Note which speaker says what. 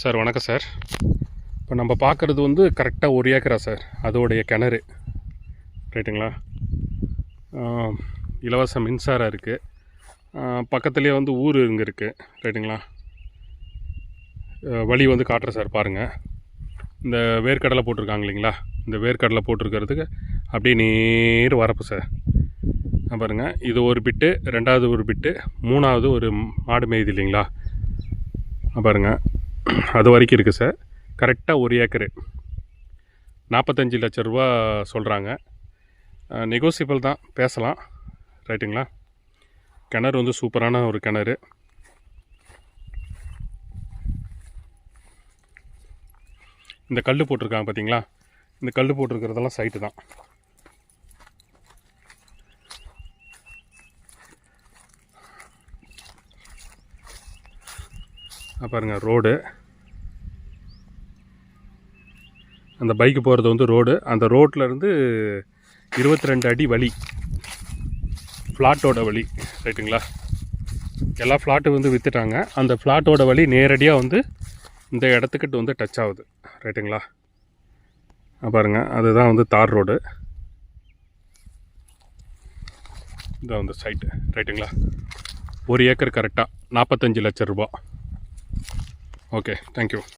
Speaker 1: Sir வணக்கம் sir. இப்போ நம்ம பார்க்குறது வந்து கரெக்டாக ஒரு ஏக்கரா சார் அதோடைய கிணறு. ரைட்டுங்களா இலவச மின்சாரம் இருக்குது பக்கத்துலேயே வந்து ஊர் இங்கே இருக்குது ரைட்டுங்களா வழி வந்து காட்டுறேன் சார் பாருங்கள் இந்த வேர்க்கடலை போட்டிருக்காங்க இல்லைங்களா? இந்த வேர்க்கடலை போட்டிருக்கிறதுக்கு அப்படியே நேர் வரப்பு சார். பாருங்கள் இது ஒரு பிட்டு ரெண்டாவது ஒரு பிட்டு மூணாவது ஒரு மாடு மேய்து இல்லைங்களா? பாருங்கள் அது வரைக்கும் இருக்குது சார் கரெக்டாக ஒரு ஏக்கரு. நாற்பத்தஞ்சு லட்ச ரூபா சொல்கிறாங்க நெகோசியபிள் தான். பேசலாம். ரைட்டுங்களா கிணறு வந்து சூப்பரான ஒரு கிணறு. இந்த கல் போட்டிருக்காங்க பார்த்தீங்களா இந்த கல் போட்டிருக்கிறதெல்லாம் சைட்டு தான். பாருங்கள் பாருங்க ரோடு அந்த பைக்கு போகிறது வந்து ரோடு அந்த ரோட்டில் இருந்து இருபத்தி ரெண்டு அடி வழி. ஃப்ளாட்டோட வழி ரைட்டுங்களா எல்லா ஃப்ளாட்டு வந்து விற்றுட்டாங்க அந்த ஃப்ளாட்டோட வழி நேரடியாக வந்து இந்த இடத்துக்கிட்ட வந்து டச் ஆகுது ரைட்டுங்களா பாருங்கள் அதுதான் வந்து தார் ரோடு இதான் வந்து சைட்டு ரைட்டுங்களா ஒரு ஏக்கர் கரெக்டாக நாற்பத்தஞ்சு லட்ச ரூபா ஓகே தேங்க்யூ